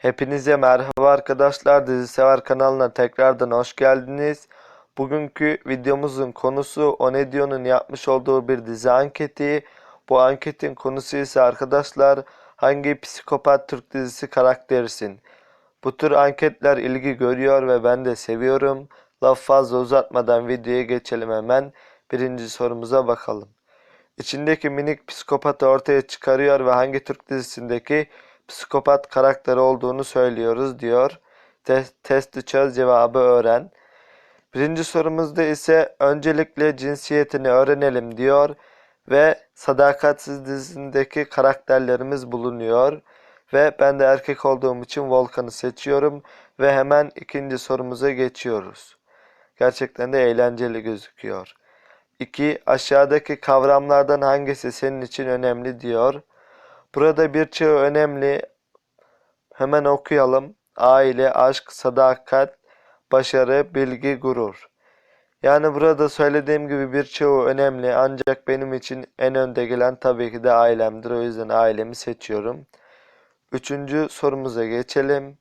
Hepinize merhaba arkadaşlar. Dizi Sever kanalına tekrardan hoş geldiniz. Bugünkü videomuzun konusu Onedio'nun yapmış olduğu bir dizi anketi. Bu anketin konusu ise arkadaşlar hangi psikopat Türk dizisi karakterisin? Bu tür anketler ilgi görüyor ve ben de seviyorum. Laf fazla uzatmadan videoya geçelim hemen. Birinci sorumuza bakalım. İçindeki minik psikopatı ortaya çıkarıyor ve hangi Türk dizisindeki psikopat karakteri olduğunu söylüyoruz diyor. Te- testi çöz cevabı öğren. Birinci sorumuzda ise öncelikle cinsiyetini öğrenelim diyor ve Sadakatsiz dizisindeki karakterlerimiz bulunuyor. Ve ben de erkek olduğum için Volkan'ı seçiyorum ve hemen ikinci sorumuza geçiyoruz. Gerçekten de eğlenceli gözüküyor. 2. Aşağıdaki kavramlardan hangisi senin için önemli diyor. Burada birçoğu önemli. Hemen okuyalım. Aile, aşk, sadakat, başarı, bilgi, gurur. Yani burada söylediğim gibi birçoğu önemli ancak benim için en önde gelen tabii ki de ailemdir. O yüzden ailemi seçiyorum. Üçüncü sorumuza geçelim.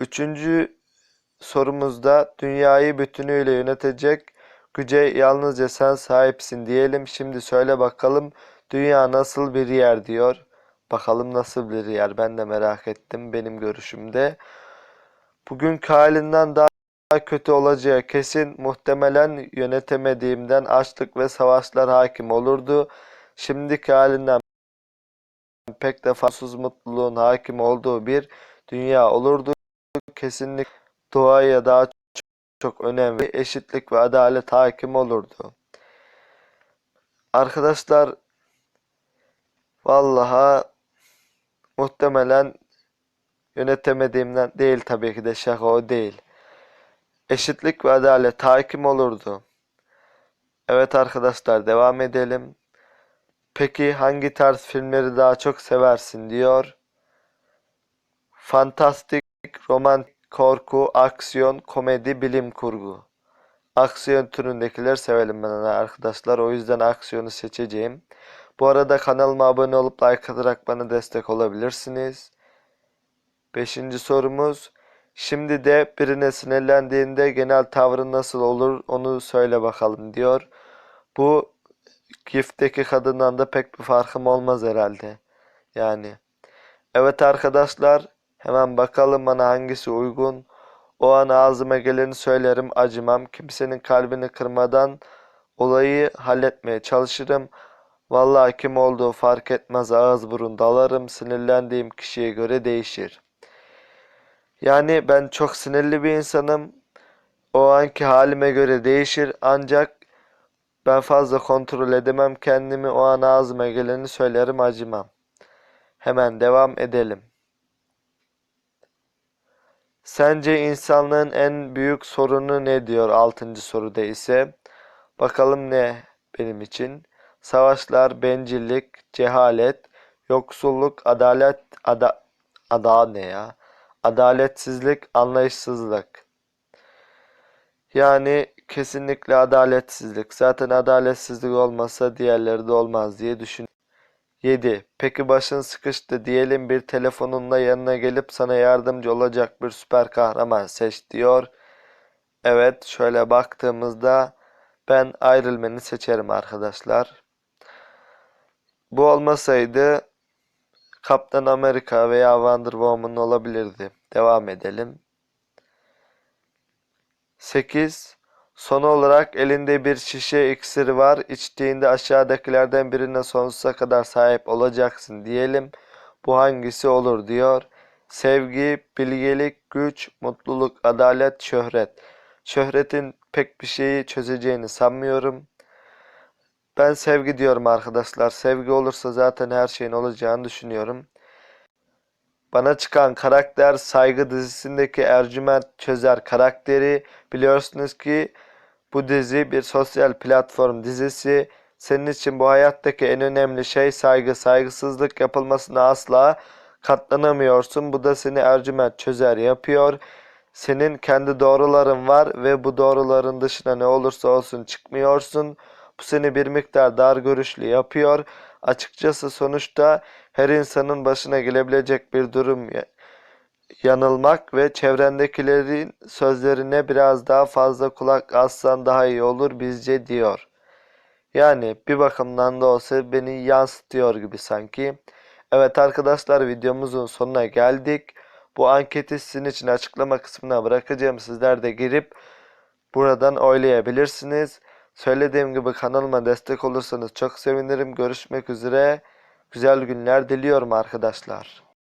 Üçüncü sorumuzda dünyayı bütünüyle yönetecek güce yalnızca sen sahipsin diyelim. Şimdi söyle bakalım dünya nasıl bir yer diyor. Bakalım nasıl bir yer ben de merak ettim benim görüşümde. Bugünkü halinden daha kötü olacağı kesin muhtemelen yönetemediğimden açlık ve savaşlar hakim olurdu. Şimdiki halinden pek de fasız mutluluğun hakim olduğu bir dünya olurdu. Kesinlikle doğaya daha çok önemli eşitlik ve adalet hakim olurdu. Arkadaşlar vallaha muhtemelen yönetemediğimden değil tabii ki de şaka o değil. Eşitlik ve adalet hakim olurdu. Evet arkadaşlar devam edelim. Peki hangi tarz filmleri daha çok seversin diyor. Fantastik, romantik, korku, aksiyon, komedi, bilim kurgu. Aksiyon türündekiler sevelim ben arkadaşlar. O yüzden aksiyonu seçeceğim. Bu arada kanalıma abone olup like atarak bana destek olabilirsiniz. Beşinci sorumuz. Şimdi de birine sinirlendiğinde genel tavrın nasıl olur onu söyle bakalım diyor. Bu gifteki kadından da pek bir farkım olmaz herhalde. Yani. Evet arkadaşlar hemen bakalım bana hangisi uygun. O an ağzıma geleni söylerim acımam. Kimsenin kalbini kırmadan olayı halletmeye çalışırım. Vallahi kim olduğu fark etmez ağız burun dalarım. Sinirlendiğim kişiye göre değişir. Yani ben çok sinirli bir insanım. O anki halime göre değişir ancak ben fazla kontrol edemem kendimi. O an ağzıma geleni söylerim acımam. Hemen devam edelim. Sence insanlığın en büyük sorunu ne diyor 6. soruda ise. Bakalım ne benim için. Savaşlar, bencillik, cehalet, yoksulluk, adalet, ada, ada ne ya? Adaletsizlik, anlayışsızlık. Yani kesinlikle adaletsizlik. Zaten adaletsizlik olmasa diğerleri de olmaz diye düşün. 7. Peki başın sıkıştı diyelim bir telefonunla yanına gelip sana yardımcı olacak bir süper kahraman seç diyor. Evet şöyle baktığımızda ben Iron seçerim arkadaşlar. Bu olmasaydı Kaptan Amerika veya Wonder Woman olabilirdi. Devam edelim. 8. Son olarak elinde bir şişe iksiri var. İçtiğinde aşağıdakilerden birine sonsuza kadar sahip olacaksın diyelim. Bu hangisi olur diyor. Sevgi, bilgelik, güç, mutluluk, adalet, şöhret. Şöhretin pek bir şeyi çözeceğini sanmıyorum. Ben sevgi diyorum arkadaşlar. Sevgi olursa zaten her şeyin olacağını düşünüyorum. Bana çıkan karakter Saygı dizisindeki Ercüment Çözer karakteri. Biliyorsunuz ki bu dizi bir sosyal platform dizisi. Senin için bu hayattaki en önemli şey saygı. Saygısızlık yapılmasına asla katlanamıyorsun. Bu da seni Ercüment Çözer yapıyor. Senin kendi doğruların var ve bu doğruların dışına ne olursa olsun çıkmıyorsun. Bu seni bir miktar dar görüşlü yapıyor. Açıkçası sonuçta her insanın başına gelebilecek bir durum yanılmak ve çevrendekilerin sözlerine biraz daha fazla kulak assan daha iyi olur bizce diyor. Yani bir bakımdan da olsa beni yansıtıyor gibi sanki. Evet arkadaşlar videomuzun sonuna geldik. Bu anketi sizin için açıklama kısmına bırakacağım. Sizler de girip buradan oylayabilirsiniz. Söylediğim gibi kanalıma destek olursanız çok sevinirim. Görüşmek üzere. Güzel günler diliyorum arkadaşlar.